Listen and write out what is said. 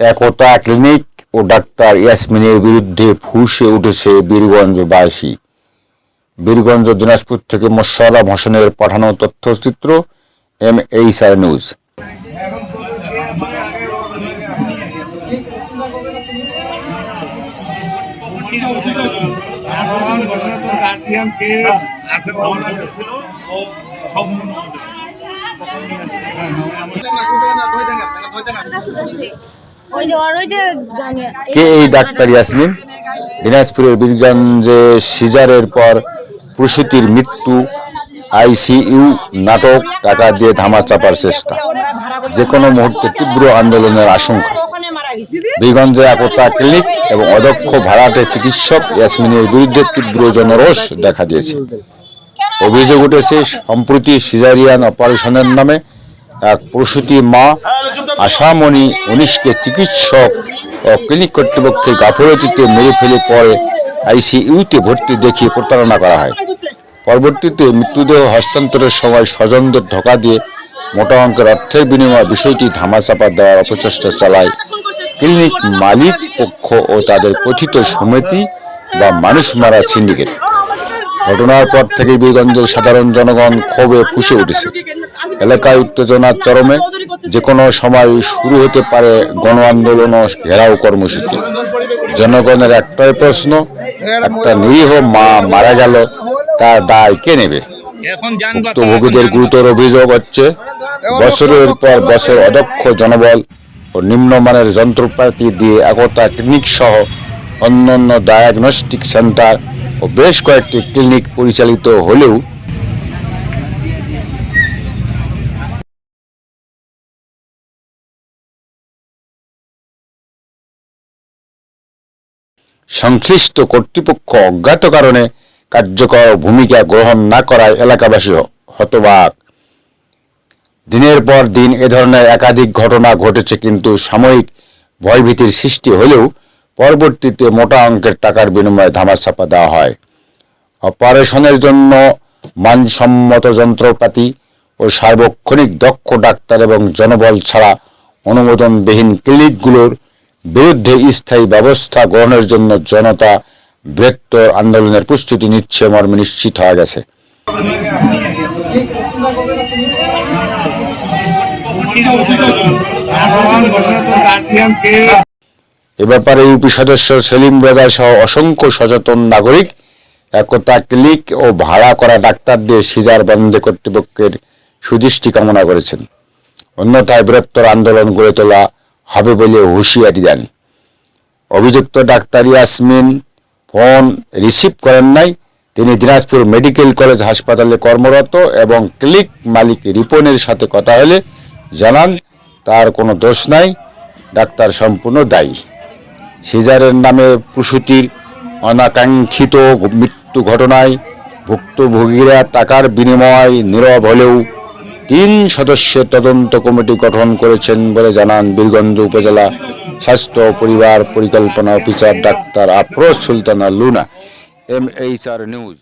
একতা clinic ও doctor ইয়াসমিনের বিরুদ্ধে ফুঁসে উঠেছে বীরগঞ্জবাসী বীরগঞ্জ দিনাজপুর থেকে মোশাররফ হোসেনের পাঠানো তথ্যচিত্র এম এইচ আর নিউজ। আছে ভাবনা ছিল গানে কে এই ডাক্তার ইয়াসমিন? দিনাজপুরের বীরগঞ্জে সিজারের পর প্রসূতির মৃত্যু, আইসিইউ নাটক, টাকা দিয়ে ধামা চাপার চেষ্টা। যে কোনো মুহূর্তে তীব্র আন্দোলনের আশঙ্কা। বীরগঞ্জে একতা ক্লিনিক এবং অদক্ষ ভাড়াটে চিকিৎসক ইয়াসমিনের বিরুদ্ধে তীব্র জনরোষ দেখা দিয়েছে। অভিযোগ উঠেছে, সম্প্রতি সিজারিয়ান অপারেশনের নামে এক প্রসূতি মা আশামণি উনিশকে চিকিৎসক ও ক্লিনিক কর্তৃপক্ষের গাফলতিতে মেরে ফেলে পরে আইসিইউতে ভর্তি দেখিয়ে প্রতারণা করা হয়। পরবর্তীতে মৃত্যুদেহ হস্তান্তরের সময় স্বজনদের ধোকা দিয়ে মোটা অঙ্কের অর্থের বিনিময়ে বিষয়টি ধামাচাপা দেওয়ার অপচেষ্টা চালায়। ক্লিনিক মালিক পক্ষ ও তাদের কথিত সমিতি বা মানুষ মারা সিন্ডিকেট। ঘটনার পর থেকে বীরগঞ্জের সাধারণ জনগণ ক্ষোভে ফুসে উঠেছে। এলাকায় উত্তেজনার চরমে যে কোনো সময় শুরু হতে পারে গণ আন্দোলন ও ঘেরাও কর্মসূচি। জনগণের একটাই প্রশ্ন, একটা নিরীহ মা মারা গেল, তার দায় কে নেবে? ভুক্তভোগীদের গুরুতর অভিযোগ হচ্ছে, বছরের পর বছর অদক্ষ জনবল ও নিম্নমানের যন্ত্রপাতি দিয়ে একতা ক্লিনিক সহ অন্যান্য ডায়াগনস্টিক সেন্টার ও বেশ কয়েকটি ক্লিনিক পরিচালিত হলেও সংশ্লিষ্ট কর্তৃপক্ষ অজ্ঞাত কারণে কার্যকর ভূমিকা গ্রহণ না করায় এলাকাবাসী হতবাক। দিনের পর দিন এ ধরনের একাধিক ঘটনা ঘটেছে কিন্তু সাময়িক ভয়ভীতির সৃষ্টি হলেও পরবর্তীতে মোটা অঙ্কের টাকার বিনিময়ে ধামাচাপা দেওয়া হয়। অপারেশনের জন্য মানসম্মত যন্ত্রপাতি ও সার্বক্ষণিক দক্ষ ডাক্তার এবং জনবল ছাড়া অনুমোদনবিহীন ক্লিনিকগুলোর বিরুদ্ধে স্থায়ী ব্যবস্থা গ্রহণের জন্য জনতা বৃহত্তর আন্দোলনের প্রস্তুতি নিচ্ছে মর্মে নিশ্চিত হয়ে গেছে। এ ব্যাপারে ইউপি সদস্য সেলিম রেজা সহ অসংখ্য সচেতন নাগরিক একতা ক্লিক ও ভাড়া করা ডাক্তারদের সিজার বন্ধে কর্তৃপক্ষের সুদৃষ্টি কামনা করেছেন। অন্যথায় বৃহত্তর আন্দোলন গড়ে তোলা হবে বলে হুঁশিয়ারি দেন। অভিযুক্ত ডাক্তার ইয়াসমিন ফোন রিসিভ করেন নাই। তিনি দিনাজপুর মেডিকেল কলেজ হাসপাতালে কর্মরত এবং ক্লিক মালিক রিপনের সাথে কথা হলে জানান, তার কোনো দোষ নাই, ডাক্তার সম্পূর্ণ দায়ী। সিজারের নামে প্রসূতির অনাকাঙ্ক্ষিত মৃত্যু ঘটনায় ভুক্তভোগীরা টাকার বিনিময় নীরব হলেও তিন সদস্যের তদন্ত কমিটি গঠন করেছেন বলে জানান বীরগঞ্জ উপজেলা স্বাস্থ্য পরিবার পরিকল্পনা officer doctor Afroz Sultana Luna M H R news.